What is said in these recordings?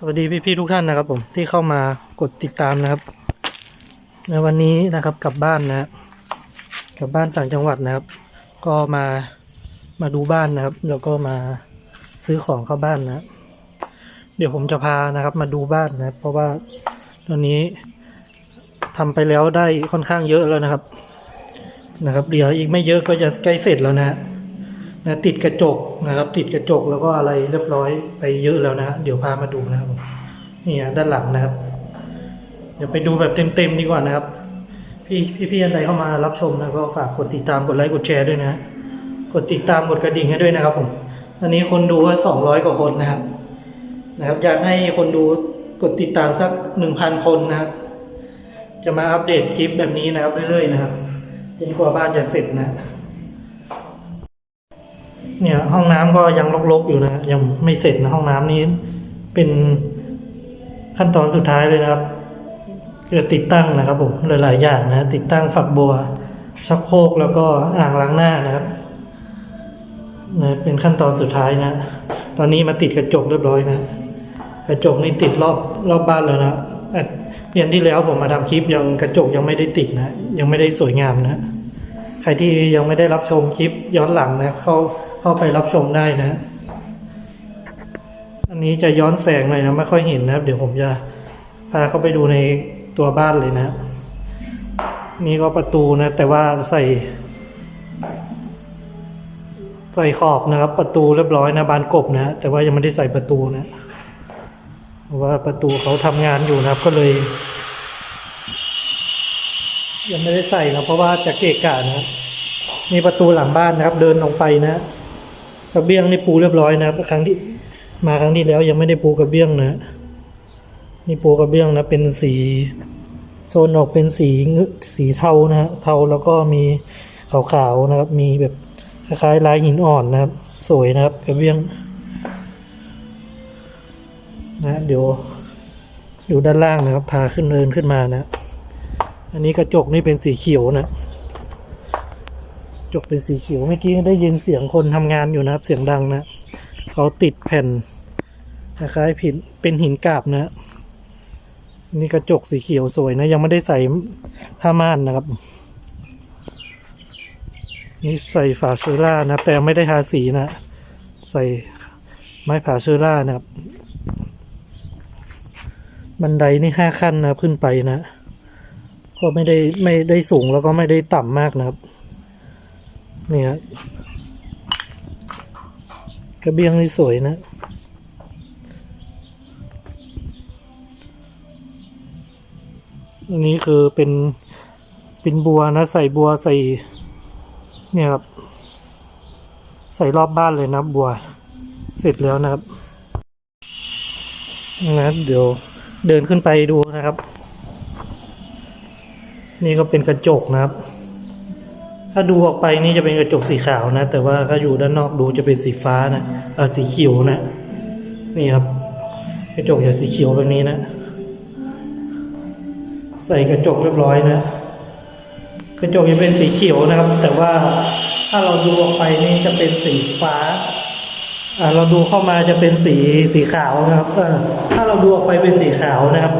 สวัสดีพี่ๆทุกท่านนะครับ ผมที่เข้ามากดติดตามนะครับในวันนี้นะครับกลับบ้านนะกลับบ้านต่างจังหวัดนะครับ ก็มามาดูบ้านนะครับ แล้วก็มาซื้อของเข้าบ้านนะ เดี๋ยวผมจะพานะครับ มาดูบ้านนะเพราะว่าตอนนี้ทำไปแล้วได้ค่อนข้างเยอะแล้วนะครับ นะครับเดี๋ยวอีกไม่เยอะก็จะใกล้เสร็จแล้วนะ นะติดกระจกนะครับ ติดกระจกแล้วก็อะไรเรียบร้อยไปเยอะแล้วนะ เดี๋ยวพามาดูนะครับนี่อะด้านหลังนะครับ เดี๋ยวไปดูแบบเต็มๆดีกว่านะครับ พี่พี่ๆอันใดเข้ามารับชมนะก็ฝากกดติดตามกดไลค์กดแชร์ด้วยนะ กดติดตามกดกระดิ่งให้ด้วยนะครับผมตอนนี้คนดูก็สองร้อยกว่าคนนะครับ นะครับ อยากให้คนดูกดติดตามสักหนึ่งพันคนนะครับจะมาอัปเดตคลิปแบบนี้นะครับเรื่อยๆนะครับจนกว่าบ้านจะเสร็จนะ เนี่ยห้องน้ำก็ยังรกๆอยู่นะยังไม่เสร็จนะห้องน้ำนี้ เป็นขั้นตอนสุดท้ายเลยนะครับจะติดตั้งนะครับผมหลาย ๆ อย่างนะ ติดตั้งฝักบัวชักโครกแล้วก็อ่างล้างหน้านะครับนะเป็นขั้นตอนสุดท้ายนะ ตอนนี้มาติดกระจกเรียบร้อยนะ กระจกนี่ติดรอบรอบบ้านแล้วนะเดือนที่แล้วผมมาทำคลิปยังกระจกยังไม่ได้ติดนะ ยังไม่ได้สวยงามนะ ใครที่ยังไม่ได้รับชมคลิปย้อนหลังนะเขา เข้าไปรับชมได้นะ อันนี้จะย้อนแสงหน่อยนะ ไม่ค่อยเห็นนะครับ เดี๋ยวผมจะพาเข้าไปดูในตัวบ้านเลยนะ นี่ก็ประตูนะ แต่ว่าใส่ใส่ขอบนะครับ ประตูเรียบร้อยนะบานกบนะ แต่ว่ายังไม่ได้ใส่ประตูนะเพราะว่าประตูเขาทำงานอยู่นะครับก็เลย ยังไม่ได้ใส่นะเพราะว่าจะเกะกะนะนี่ประตูหลังบ้านนะครับ เดินลงไปนะ กระเบื้องนี่ปูเรียบร้อยนะครับครั้งที่มาครั้งที่แล้วยังไม่ได้ปูกระเบื้องนะนี่ปูกระเบื้องนะเป็นสีโซนออกเป็นสีเงึสีเทานะฮะเทาแล้วก็มีขาวๆนะครับ มีแบบคล้ายๆลายหินอ่อนนะครับ สวยนะครับกระเบื้องนะเดี๋ยวอยู่ด้านล่างนะครับ พาขึ้นเดินขึ้นมานะ อันนี้กระจกนี่เป็นสีเขียวนะ จกเป็นสีเขียวเมื่อกี้ได้ยินเสียงคนทำงานอยู่นะครับ เสียงดังนะเขาติดแผ่นคล้ายๆผินเป็นหินกาบนะนี่กระจกสีเขียวสวยนะ ยังไม่ได้ใส่ผ้าม่านนะครับ นี่ใส่ฝาเชอร่านะแต่ไม่ได้ทาสีนะ ใส่ไม้ผาเชอร่านะครับ บันไดนี่ห้าขั้นนะขึ้นไปนะก็ไม่ได้ไม่ได้สูงแล้วก็ไม่ได้ต่ำมากนะครับ เนี่ย กระเบียงนี่สวยนะ อันนี้คือเป็นเป็นบัวนะ ใส่บัวใส่ เนี่ยครับ ใส่รอบบ้านเลยนะบัว เสร็จแล้วนะครับนะเดี๋ยวเดินขึ้นไปดูนะครับ นี่ก็เป็นกระจกนะครับ ถ้าดูออกไปนี่จะเป็นกระจกสีขาวนะ แต่ว่าถ้าอยู่ด้านนอกดูจะเป็นสีฟ้านะเออสีเขียวนะ นี่ครับ กระจกจะสีเขียวแบบนี้นะ ใส่กระจกเรียบร้อยนะ กระจกจะเป็นสีเขียวนะครับ แต่ว่าถ้าเราดูออกไปนี่จะเป็นสีฟ้าเราดูเข้ามาจะเป็นสีสีขาวนะครับถ้าเราดูออกไปเป็นสีขาวนะครับ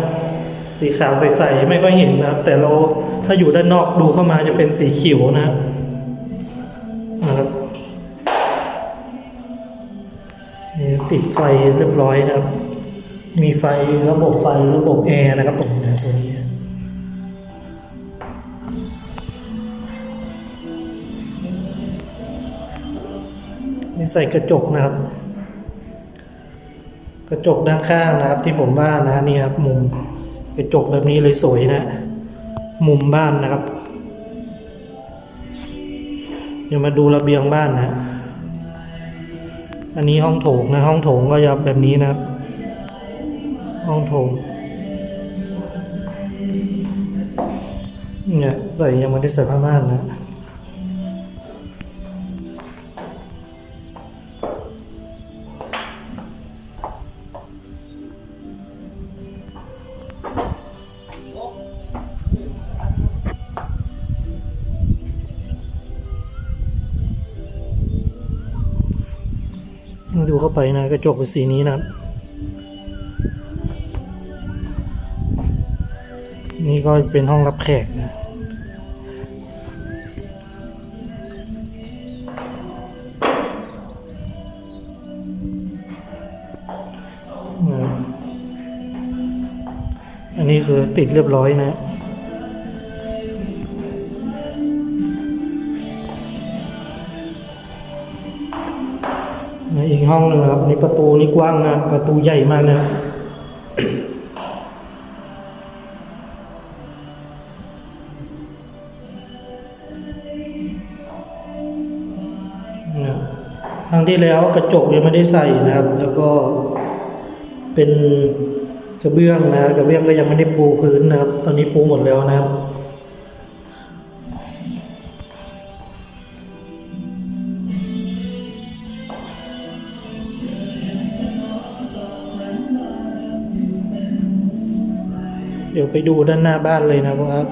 สีขาวใสๆไม่ค่อยเห็นนะครับ แต่เราถ้าอยู่ด้านนอกดูเข้ามาจะเป็นสีเขียวนะครับนะครับนี่ติดไฟเรียบร้อยนะครับ มีไฟระบบไฟระบบแอร์นะครับผมนตัวนี้นี่ใส่กระจกนะครับ กระจกด้านข้างนะครับที่ผมว่านะนี่ครับมุม กระจกแบบนี้เลยสวยนะ มุมบ้านนะครับ เดี๋ยวมาดูระเบียงบ้านนะ อันนี้ห้องโถงนะ ห้องโถงก็จะแบบนี้นะครับ ห้องโถงเนี่ยใส่ยังไม่ได้ใส่ผ้าม่านนะ ดูเข้าไปนะกระจกเป็นสีนี้นะนี่ก็เป็นห้องรับแขกนะอันนี้คือติดเรียบร้อยนะ ห้องหนึงนะครับในประตูนี่กว้างนะประตูใหญ่มากนะครั้งที่แล้วกระจกยังไม่ได้ใส่นะครับ แล้วก็เป็นกระเบื้องนะกระเบื้องก็ยังไม่ได้ปูพื้นนะครับ ตอนนี้ปูหมดแล้วนะครับ ดี๋ยวไปดูด้านหน้าบ้านเลยนะครับ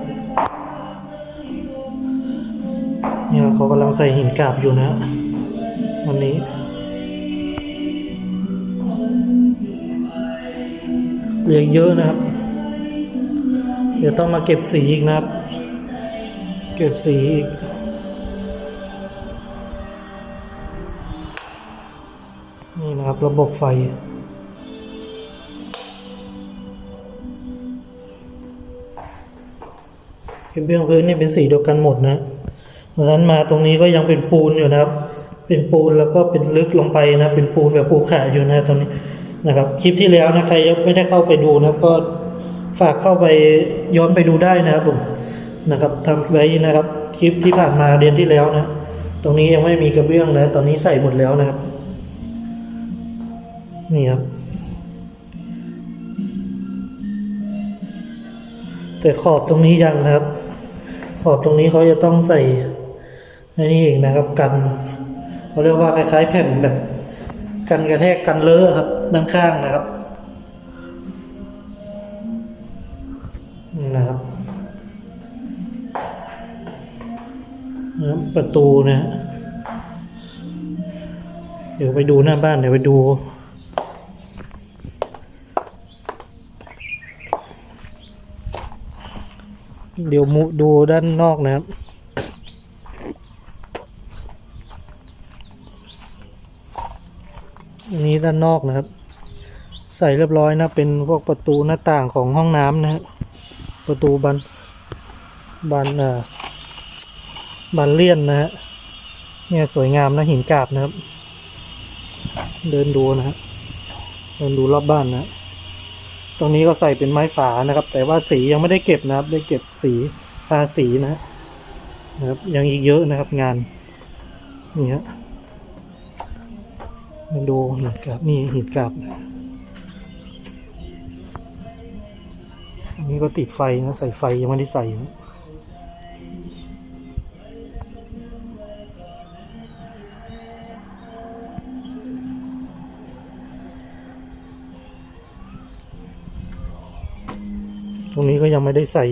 เนี่ยเขากำลังใส่หินกาบอยู่นะวันนี้เหลือเยอะนะครับ เดี๋ยวต้องมาเก็บสีอีกนะครับ เก็บสีอีกนี่นะครับระบบไฟ กระเบื้องพื้นนี่เป็นสีเดียวกันหมดนะเพราะฉะนั้นมาตรงนี้ก็ยังเป็นปูนอยู่นะครับ เป็นปูนแล้วก็เป็นลึกลงไปนะ เป็นปูนแบบภูขาอยู่นะตรงนี้นะครับคลิปที่แล้วนะใครยังไม่ได้เข้าไปดูนะก็ฝากเข้าไปย้อนไปดูได้นะครับผมนะครับทำไว้นะครับคลิปที่ผ่านมาเดือนที่แล้วนะ ตรงนี้ยังไม่มีกระเบื้องนะตอนนี้ใส่หมดแล้วนะครับ นี่ครับ แต่ขอบตรงนี้ยังนะครับ ขอบตรงนี้เขาจะต้องใส่อันนี้เองนะครับกันเขาเรียกว่าคล้ายๆแผ่นแบบ กันกระแทกกันเลอะครับด้านข้างนะครับนะครับประตูนะ เดี๋ยวไปดูหน้าบ้านเดี๋ยวไปดู เดี๋ยวมุดูด้านนอกนะครับ นี้ด้านนอกนะครับ ใส่เรียบร้อยนะเป็นพวกประตูหน้าต่างของห้องน้ำนะฮะประตูบันบันอ่าบันเลี่ยนนะฮะเนี่ยสวยงามนะหินกราบนะครับ เดินดูนะฮะเดินดูรอบบ้านนะ ตรงนี้ก็ใส่เป็นไม้ฝานะครับ แต่ว่าสียังไม่ได้เก็บนะครับ ได้เก็บสีทาสีนะนะครับ ยังอีกเยอะนะครับงาน นี่ฮะมาดูหินกราบนี่หินกราบอันนี้ก็ติดไฟนะใส่ไฟยังไม่ได้ใส่นะ รงนี้ก็ยังไม่ได้ใส่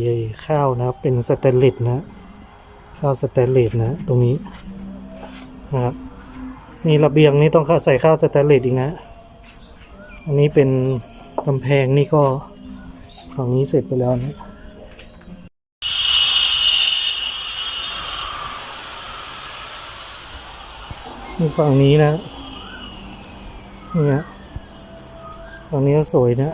ข้าวนะครับ เป็นสแตนเลสนะ ข้าวสแตนเลสนะ ตรงนี้นะครับนี่ระเบียงนี่ต้องข้าใส่ข้าวสแตนเลสอีกนะ อันนี้เป็นกำแพงนี่ก็ฝั่งนี้เสร็จไปแล้วนะนี่ฝั่งนี้นะนี่ฮะฝั่งนี้ก็สวยนะ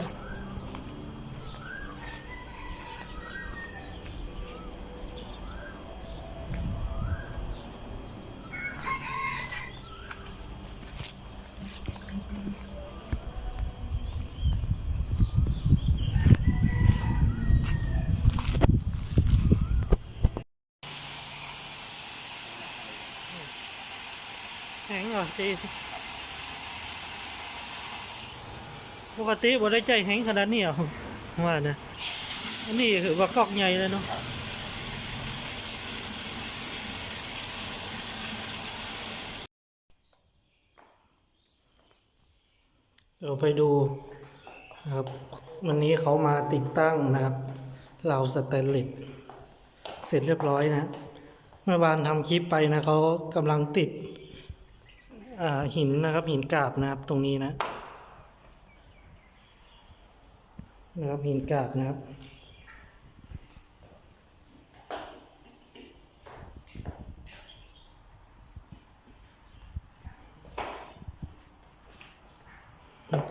แข็งเหรอจีปกติ บ่ได้ใจแข็งขนาดนี้เหรอว่านะอันนี้คือว่ากอกใหญ่เลยเนาะเดี๋ยวไปดูนะครับ วันนี้เขามาติดตั้งนะครับเราสแตนเลสเสร็จเรียบร้อยนะเมื่อวานทำคลิปไปนะเขากำลังติดอ่าหินนะครับหินกราบนะครับตรงนี้นะ นะครับหินกาบนะครับ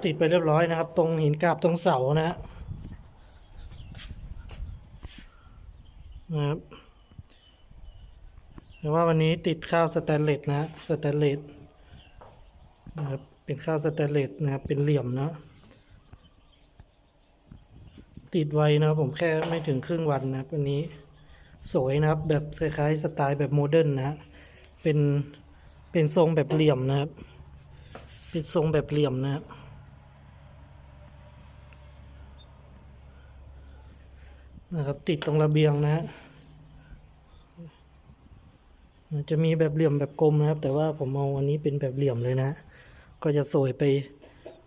ติดไปเรียบร้อยนะครับ ตรงหินกาบตรงเสานะครับแต่ว่าวันนี้ติดข้าวสแตนเลสนะสแตนเลสนะครับเป็นข้าวสแตนเลสนะครับเป็นเหลี่ยมนะ ติดไวนะผมแค่ไม่ถึงครึ่งวันนะครับวันนี้สวยนะครับ แบบคล้ายๆสไตล์แบบโมเดิร์นนะฮะเป็นเป็นทรงแบบเหลี่ยมนะครับ เป็นทรงแบบเหลี่ยมนะครับนะครับ ติดตรงระเบียงนะฮะจะมีแบบเหลี่ยมแบบกลมนะครับ แต่ว่าผมเอาอันนี้เป็นแบบเหลี่ยมเลยนะ ก็จะสวยไป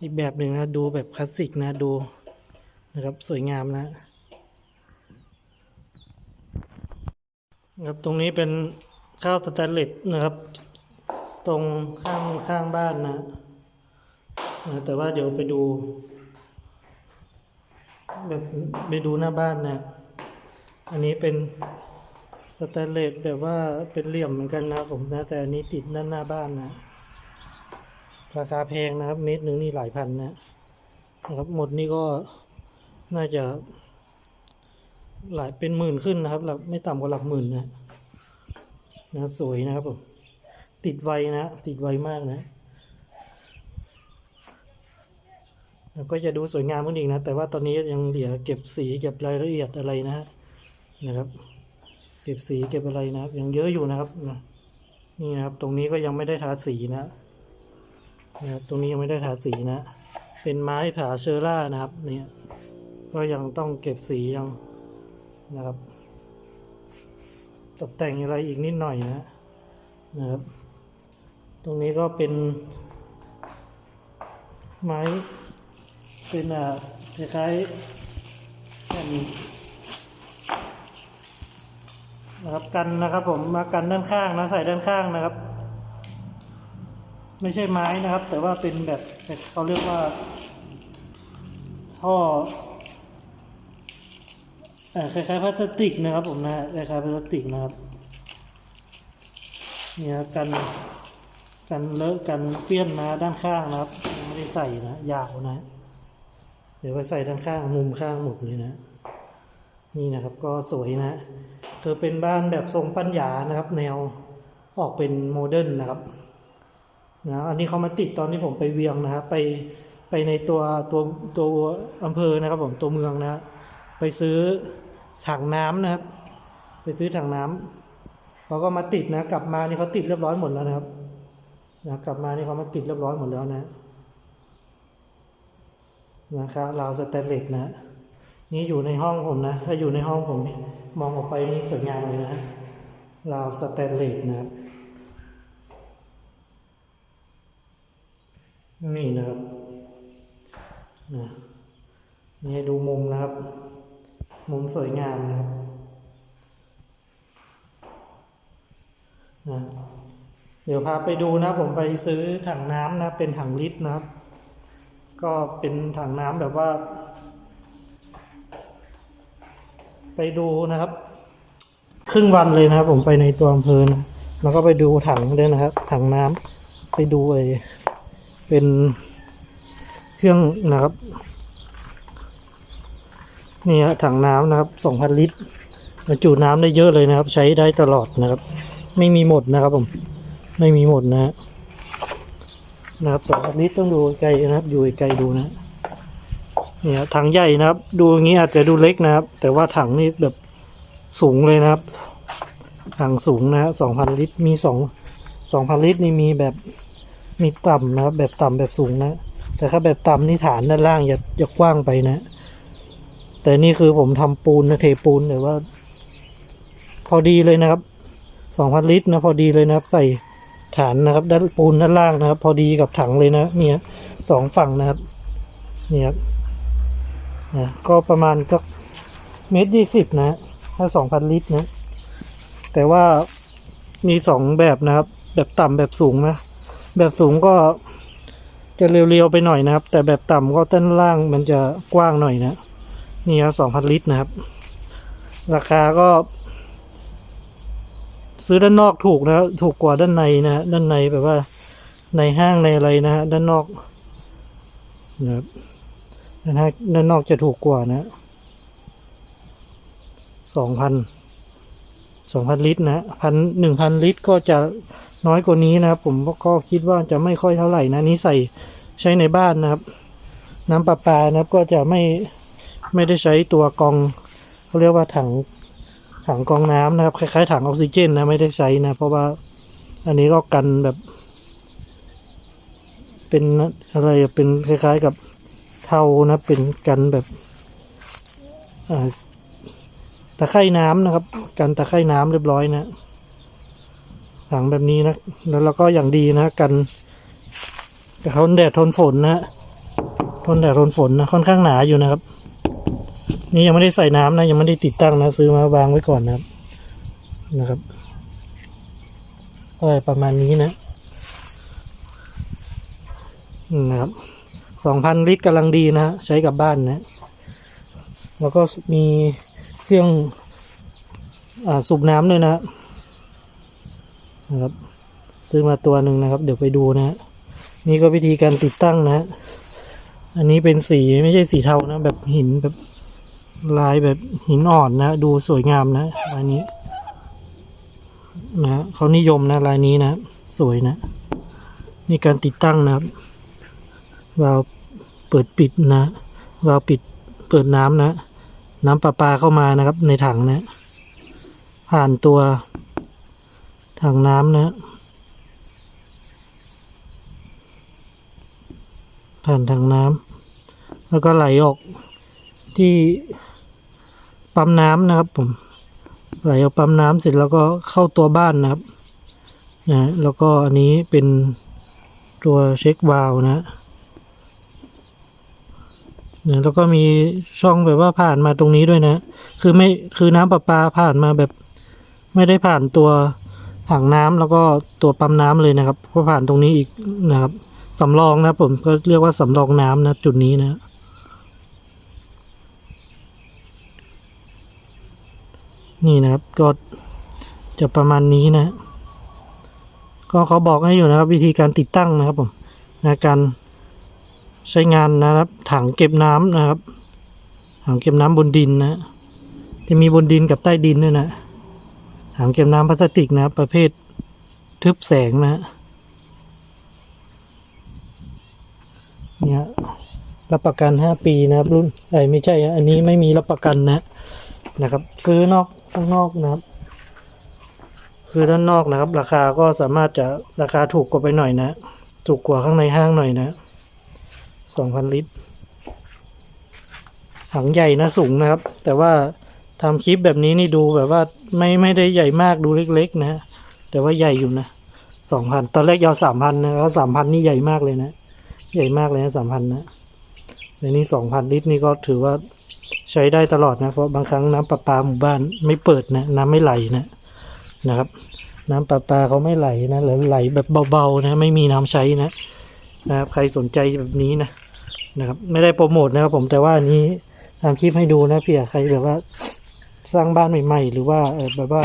อีกแบบหนึ่งนะ ดูแบบคลาสสิกนะดู นะครับสวยงามนะครับตรงนี้เป็นข้าวสแตนเลสนะครับ ตรงข้างข้างบ้านนะนะแต่ว่าเดี๋ยวไปดู แบบไปดูหน้าบ้านนะ อันนี้เป็นสแตนเลสแบบว่าเป็นเหลี่ยมเหมือนกันนะผมนะ แต่อันนี้ติดด้านหน้าบ้านนะ ราคาแพงนะครับ เมตรหนึ่งนี่หลายพันนะนะครับ หมดนี่ก็ น่าจะ หลายเป็นหมื่นขึ้นนะครับหลักไม่ต่ำกว่าหลักหมื่นนะนะสวยนะครับผมติดไวนะติดไวมากนะก็จะดูสวยงามขึ้นอีกนะ แต่ว่าตอนนี้ยังเหลือเก็บสีเก็บรายละเอียดอะไรนะนะครับ เก็บสีเก็บอะไรนะครับ ยังเยอะอยู่นะครับนี่นะครับ ตรงนี้ก็ยังไม่ได้ทาสีนะนะครับตรงนี้ยังไม่ได้ทาสีนะ เป็นไม้ผาเชอร่านะครับ เนี่ย ก็ยังต้องเก็บสียังนะครับ ตกแต่งอะไรอีกนิดหน่อยนะนะครับ ตรงนี้ก็เป็นไม้เป็นอ่าคล้ายๆแผ่นนะครับกันนะครับผมมากันด้านข้างนะใส่ด้านข้างนะครับ ไม่ใช่ไม้นะครับ แต่ว่าเป็นแบบเขาเรียกว่าท่อ คล้ายๆพลาสติกนะครับผมนะคล้ายๆพลาสติกนะครับเนี่ยกันกันเลอะกันเปี้ยนมาด้านข้างนะครับ ไม่ได้ใส่นะยาวนะ เดี๋ยวไปใส่ด้านข้างมุมข้างหมดเลยนะ นี่นะครับก็สวยนะคือเป็นบ้านแบบทรงปัญญานะครับ แนวออกเป็นโมเดิร์นนะครับนะอันนี้เขามาติดตอนที่ผมไปเวียงนะครับไปไปในตัวตัวตัวอำเภอนะครับผมตัวเมืองนะ ไปซื้อถังน้ำนะครับ ไปซื้อถังน้ำเขาก็มาติดนะ กลับมานี่เขาติดเรียบร้อยหมดแล้วนะครับนะกลับมานี่เขามาติดเรียบร้อยหมดแล้วนะนะครับราวสแตนเลสนะ นี่อยู่ในห้องผมนะ ถ้าอยู่ในห้องผมมองออกไปนี่สวยงามเลยนะราวสแตนเลสนะครับนี่นะครับ นี่ให้ดูมุมนะครับ มุมสวยงามนะครับนะเดี๋ยวพาไปดูนะผมไปซื้อถังน้ำนะ เป็นถังลิตรนะครับ ก็เป็นถังน้ำแบบว่า ไปดูนะครับ ครึ่งวันเลยนะครับ ผมไปในตัวอำเภอนะแล้วก็ไปดูถังด้วยนะครับ ถังน้ำไปดูไอ้เป็นเครื่องนะครับ นี่ฮะถังน้ำนะครับสองพันลิตรบรรจุน้ำได้เยอะเลยนะครับ ใช้ได้ตลอดนะครับ ไม่มีหมดนะครับผม ไม่มีหมดนะนะครับสองลิตรต้องดูไกลนะครับ อยู่ไกลดูนะเนี่ยครับถังใหญ่นะครับ ดูอย่างนี้อาจจะดูเล็กนะครับ แต่ว่าถังนี่แบบสูงเลยนะครับ ถังสูงนะฮะสองพันลิตรมีสองสองพันลิตรนี่มีแบบมีต่ำนะครับ แบบต่ำแบบสูงนะ แต่ถ้าแบบต่ำนี่ฐานด้านล่างอย่าอย่ากว้างไปนะ แต่นี่คือผมทำปูนนะเทปูนแต่ว่า พอดีเลยนะครับสองพันลิตรนะพอดีเลยนะครับ ใส่ฐานนะครับ ด้านปูนด้านล่างนะครับ พอดีกับถังเลยนะเนี่ยสองฝั่งนะครับเนี่ยครับนะก็ประมาณก็เมตรยี่สิบนะถ้าสองพันลิตรนะ แต่ว่ามีสองแบบนะครับ แบบต่ำแบบสูงนะ แบบสูงก็จะเรียวๆไปหน่อยนะครับ แต่แบบต่ำก็ด้านล่างมันจะกว้างหน่อยนะ นี่ครับสองพันลิตรนะครับ ราคาก็ ซื้อด้านนอกถูกนะถูกกว่าด้านในนะฮะด้านในแบบว่า ในห้างในอะไรนะฮะด้านนอกนะครับด้านหน้าด้านนอกจะถูกกว่านะสองพันสองพันลิตรนะพันหนึ่งพันลิตรก็จะน้อยกว่านี้นะครับ ผมก็คิดว่าจะไม่ค่อยเท่าไหร่นะนี่ใส่ใช้ในบ้านนะครับ น้ำประปานะครับก็จะไม่ ไม่ได้ใช้ตัวกองเขาเรียกว่าถังถังกองน้ำนะครับ คล้ายๆถังออกซิเจนนะไม่ได้ใช้นะ เพราะว่าอันนี้ก็กันแบบ เป็นอะไรเป็นคล้ายๆกับเทานะ เป็นกันแบบตะไคร่น้ำนะครับ กันตะไคร่น้ำเรียบร้อยนะถังแบบนี้นะ แล้วเราก็อย่างดีนะ กันทนแดดทนฝนนะทนแดดทนฝนนะค่อนข้างหนาอยู่นะครับ นี่ยังไม่ได้ใส่น้ำนะ ยังไม่ได้ติดตั้งนะ ซื้อมาวางไว้ก่อนนะครับ นะครับอะไรประมาณนี้นะนะครับสองพันลิตรกำลังดีนะใช้กับบ้านนะ แล้วก็มีเครื่องอสูบน้ำด้วยนะนะครับ ซื้อมาตัวหนึ่งนะครับ เดี๋ยวไปดูนะฮะนี่ก็วิธีการติดตั้งนะฮะอันนี้เป็นสีไม่ใช่สีเทานะ แบบหินแบบ ลายแบบหินอ่อนนะ ดูสวยงามนะลายนี้นะเขานิยมนะลายนี้นะ สวยนะ นี่การติดตั้งนะครับวาล์วเปิดปิดนะวาล์วปิดเปิดน้ำนะ น้ำประปาเข้ามานะครับ ในถังนะ ผ่านตัวถังน้ำนะ ผ่านทางน้ำแล้วก็ไหลออก ที่ปั๊มน้ำนะครับผมไหลออกปั๊มน้ำเสร็จแล้วก็เข้าตัวบ้านนะครับนะแล้วก็อันนี้เป็นตัวเช็ควาล์วนะนี่ยแล้วก็มีช่องแบบว่าผ่านมาตรงนี้ด้วยนะ คือไม่คือน้ำประปาผ่านมาแบบ ไม่ได้ผ่านตัวถังน้ำแล้วก็ตัวปั๊มน้ำเลยนะครับ ก็ผ่านตรงนี้อีกนะครับสำรองนะผมก็เรียกว่าสำรองน้ำนะจุดนี้นะ นี่นะครับก็จะประมาณนี้นะ ก็เขาบอกให้อยู่นะครับ วิธีการติดตั้งนะครับผมนะการใช้งานนะครับ ถังเก็บน้ำนะครับ ถังเก็บน้ำบนดินนะ จะมีบนดินกับใต้ดินด้วยนะ ถังเก็บน้ำพลาสติกนะประเภททึบแสงนะเนี่ยรับประกันห้าปีนะครับ รุ่นไอ้ไม่ใช่ อันนี้ไม่มีรับประกันนะนะครับ ซื้อนอก ข้างนอกนะครับ คือด้านนอกนะครับ ราคาก็สามารถจะราคาถูกกว่าไปหน่อยนะ ถูกกว่าข้างในห้างหน่อยนะสองพันลิตรถังใหญ่นะสูงนะครับ แต่ว่าทำคลิปแบบนี้นี่ดูแบบว่าไม่ไม่ได้ใหญ่มากดูเล็ก ๆ นะแต่ว่าใหญ่อยู่นะสองพันตอนแรกยาวสามพันนะแล้วสามพันนี่ใหญ่มากเลยนะ ใหญ่มากเลยนะสามพันนะในนี้สองพันลิตรนี่ก็ถือว่า ใช้ได้ตลอดนะ เพราะบางครั้งน้ำประปาหมู่บ้านไม่เปิดนะน้ำไม่ไหลนะนะครับ น้ำประปาเขาไม่ไหลนะหรือไหลแบบเบาๆนะ ไม่มีน้ำใช้นะนะครับใครสนใจแบบนี้นะนะครับ ไม่ได้โปรโมทนะครับ ผมแต่ว่าอันนี้ทำคลิปให้ดูนะเผื่อใครแบบว่าสร้างบ้านใหม่ ๆ หรือว่าแบบว่า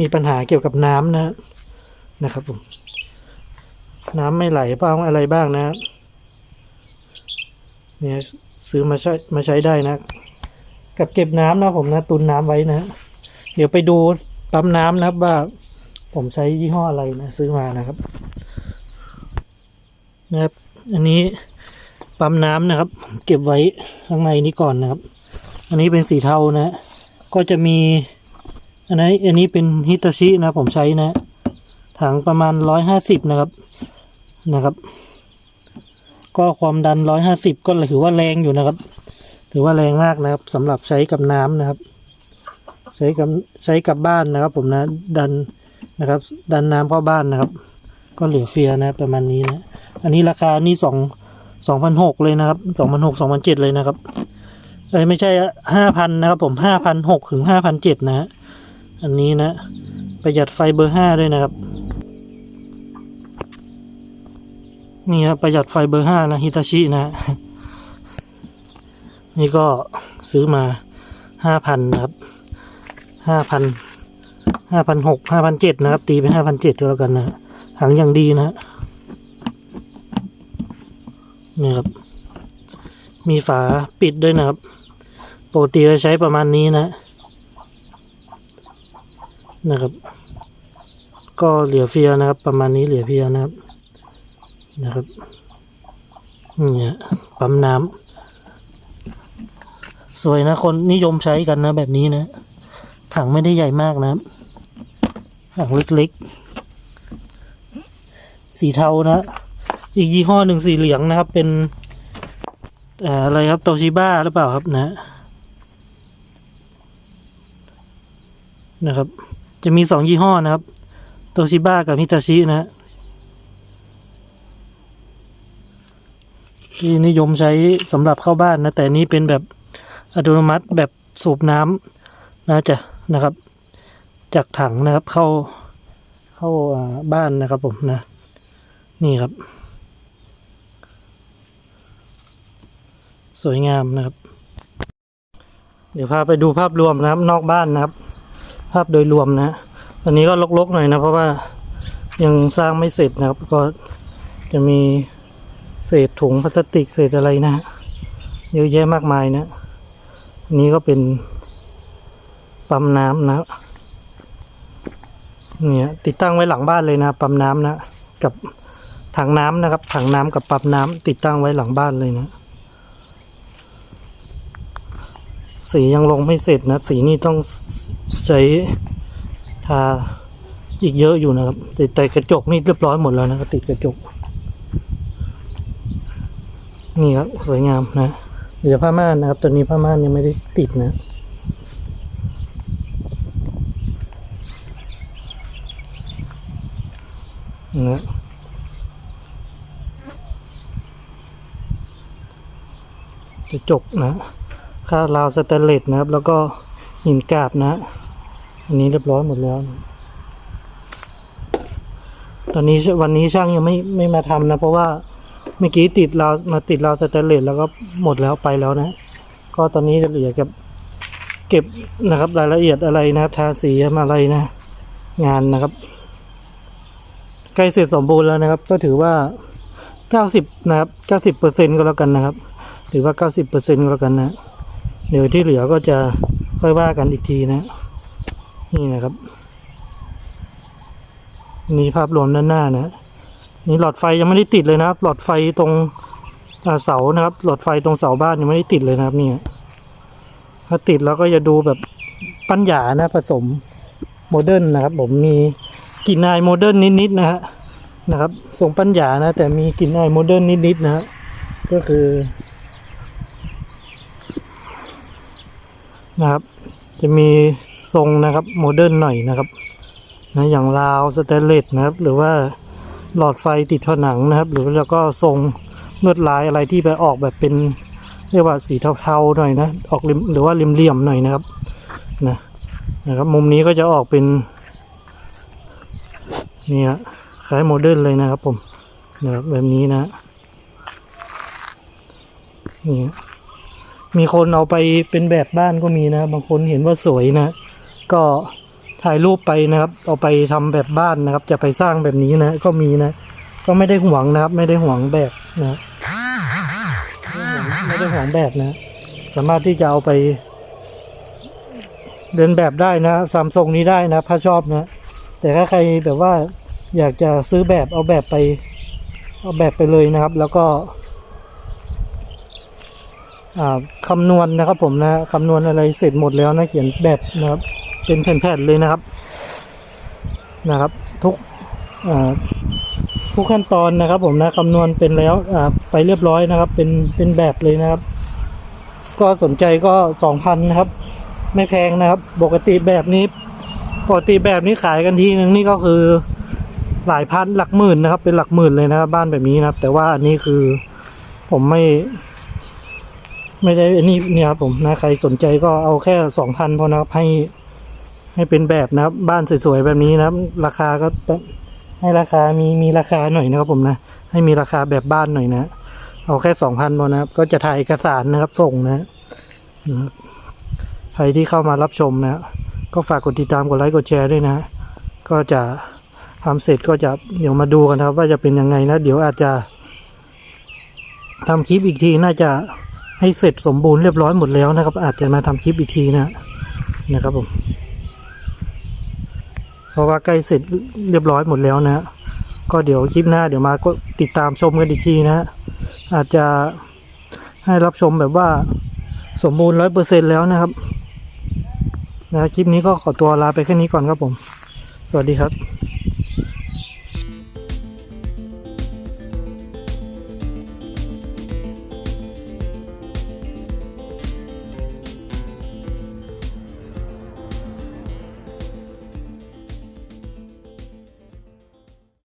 มีปัญหาเกี่ยวกับน้ำนะนะครับผมน้ำไม่ไหลบ้างอะไรบ้างนะเนี่ยซื้อมาใช้มาใช้ได้นะ กับเก็บน้ำนะผมนะตุนน้ำไว้นะ เดี๋ยวไปดูปั๊มน้ำนะครับว่าผมใช้ยี่ห้ออะไรนะ ซื้อมานะครับ นะครับ อันนี้ปั๊มน้ำนะครับ เก็บไว้ข้างในนี้ก่อนนะครับ อันนี้เป็นสีเทานะ ก็จะมี อันนี้อันนี้เป็นฮิตาชินะ ผมใช้นะถังประมาณร้อยห้าสิบนะครับนะครับ ก็ความดันร้อยห้าสิบก็ถือว่าแรงอยู่นะครับ ถือว่าแรงมากนะครับสำหรับใช้กับน้ำนะครับ ใช้กับใช้กับบ้านนะครับ ผมนะดันนะครับ ดันน้ำเข้าบ้านนะครับ ก็เหลือเฟียนะประมาณนี้นะ อันนี้ราคานี่สองสองพันหกเลยนะครับสองพันหกสองพันเจ็ดเลยนะครับเอ้ไม่ใช่ห้าพันนะครับ ผมห้าพันหกถึงห้าพันเจ็ดนะฮะอันนี้นะ ประหยัดไฟเบอร์ห้าด้วยนะครับนี่ครับประหยัดไฟเบอร์ห้านะฮิตาชินะ นี่ก็ซื้อมาห้าพันนะครับห้าพันห้าพันหกห้าพันเจ็ดนะครับ ตีไปห้าพันเจ็ดก็แล้วกันนะถังอย่างดีนะนี่ครับ มีฝาปิดด้วยนะครับปกติจะใช้ประมาณนี้นะ นะครับ ก็เหลือเฟียนะครับ ประมาณนี้เหลือเฟียนะครับ นะครับนี่ปั๊มน้ำ สวยนะ คนนิยมใช้กันนะแบบนี้นะ ถังไม่ได้ใหญ่มากนะถังเล็กๆ สีเทานะ อีกยี่ห้อหนึ่งสีเหลืองนะครับ เป็นอะไรครับโตชิบ้าหรือเปล่าครับนะ นะครับ จะมีสองยี่ห้อนะครับโตชิบ้ากับฮิตาชินะที่นิยมใช้สำหรับเข้าบ้านนะ แต่นี้เป็นแบบ อัตโนมัติแบบสูบน้ำนะจะนะครับ จากถังนะครับเข้าเข้าบ้านนะครับผมนะ นี่ครับ สวยงามนะครับ เดี๋ยวพาไปดูภาพรวมนะครับ นอกบ้านนะครับ ภาพโดยรวมนะตอนนี้ก็ลกๆหน่อยนะ เพราะว่ายังสร้างไม่เสร็จนะครับ ก็จะมีเศษถุงพลาสติกเศษอะไรนะ เยอะแยะมากมายนะ นี้ก็เป็นปั๊มน้ำนะ เนี่ยติดตั้งไว้หลังบ้านเลยนะปั๊มน้ำนะ กับถังน้ำนะครับถังน้ำกับปั๊มน้ำติดตั้งไว้หลังบ้านเลยนะ สียังลงไม่เสร็จนะ สีนี่ต้องใช้ทาอีกเยอะอยู่นะครับ แต่แต่กระจกนี่เรียบร้อยหมดแล้วนะติดกระจก นี่ครับสวยงามนะ เหลือผ้าม่านนะครับตอนนี้ผ้าม่านยังไม่ได้ติดนะนะกระจกนะค่าราวสแตเลสนะครับ แล้วก็หินกราบนะ อันนี้เรียบร้อยหมดแล้ว ตอนนี้วันนี้ช่างยังไม่ไม่มาทำนะ เพราะว่า เมื่อกี้ติดราวมาติดราวสแตนเลสแล้วก็หมดแล้วไปแล้วนะ ก็ตอนนี้จะเหลือกับเก็บนะครับรายละเอียดอะไรนะครับทาสีอะไรนะ งานนะครับ ใกล้เสร็จสมบูรณ์แล้วนะครับ ก็ถือว่าเก้าสิบนะครับเก้าสิบเปอร์เซ็นก็แล้วกันนะครับ ถือว่าเก้าสิบเปอร์เซ็นก็แล้วกันนะเดี๋ยวที่เหลือก็จะค่อยว่ากันอีกทีนะ นี่นะครับ มีภาพรวมด้านหน้านะ นี่หลอดไฟยังไม่ได้ติดเลยนะครับ หลอดไฟตรงเสานะครับ หลอดไฟตรงเสาบ้านยังไม่ได้ติดเลยนะครับนี่ถ้าติดแล้วก็จะดูแบบปัญญานะผสมโมเดิร์นนะครับ ผมมีกลิ่นอายโมเดิร์นนิดๆนะฮะนะครับทรงปัญญานะ แต่มีกลิ่นอายโมเดิร์นนิดๆนะฮะก็คือนะครับ จะมีทรงนะครับโมเดิร์นหน่อยนะครับนะอย่างราวสแตเลสนะครับ หรือว่า หลอดไฟติดผนังนะครับ หรือแล้วก็ทรงลวดลายอะไรที่ไปออกแบบเป็นเรียกว่าสีเทาๆหน่อยนะออกริมหรือว่าริมเหลี่ยมๆหน่อยนะครับนะนะครับมุมนี้ก็จะออกเป็นนี่ยคล้ายโมเดิร์นเลยนะครับผมนะครับแบบนี้นะนี่มีคนเอาไปเป็นแบบบ้านก็มีนะ บางคนเห็นว่าสวยนะ ก็ ถ่ายรูปไปนะครับ เอาไปทำแบบบ้านนะครับ จะไปสร้างแบบนี้นะ ก็มีนะ ก็ไม่ได้ห่วงนะครับ ไม่ได้ห่วงแบบนะไม่ได้ห่วงแบบนะ สามารถที่จะเอาไปเดินแบบได้นะซัมซุงนี้ได้นะถ้าชอบนะ แต่ถ้าใครแบบว่าอยากจะซื้อแบบเอาแบบไป เอาแบบไปเลยนะครับ แล้วก็คำนวณนะครับผมนะคำนวณอะไรเสร็จหมดแล้วนะเขียนแบบนะครับ เป็นแผ่นๆเลยนะครับนะครับ ทุกทุกขั้นตอนนะครับผมนะคำนวณเป็นแล้วไปเรียบร้อยนะครับ เป็นเป็นแบบเลยนะครับ ก็สนใจก็สองพันนะครับ ไม่แพงนะครับ ปกติแบบนี้ ปกติแบบนี้ขายกันทีนึงนี่ก็คือหลายพันหลักหมื่นนะครับ เป็นหลักหมื่นเลยนะครับบ้านแบบนี้นะครับ แต่ว่าอันนี้คือผมไม่ ไม่ได้อันนี้เนี่ยครับผมนะใครสนใจก็เอาแค่สองพันพอนะครับให้ ให้เป็นแบบนะครับ บ้านสวยๆแบบนี้นะครับ ราคาก็ต้องให้ราคามีมีราคาหน่อยนะครับผมนะ ให้มีราคาแบบบ้านหน่อยนะ เอาแค่สองพันพอนะครับ ก็จะถ่ายเอกสารนะครับส่งนะใครที่เข้ามารับชมนะก็ฝากกดติดตามกดไลค์กดแชร์ด้วยนะ ก็จะทำเสร็จก็จะเดี๋ยวมาดูกันนะครับ ว่าจะเป็นยังไงนะ เดี๋ยวอาจจะทำคลิปอีกทีน่าจะให้เสร็จสมบูรณ์เรียบร้อยหมดแล้วนะครับ อาจจะมาทำคลิปอีกทีนะนะครับผม ราะว่าใกล้เสร็จเรียบร้อยหมดแล้วนะฮะก็เดี๋ยวคลิปหน้าเดี๋ยวมาก็ติดตามชมกันอีกทีนะฮะอาจจะให้รับชมแบบว่าสมบูรณ์ร้อยเปอร์เซ็นแล้วนะครับนะคลิปนี้ก็ขอตัวลาไปแค่นี้ก่อนครับผม สวัสดีครับ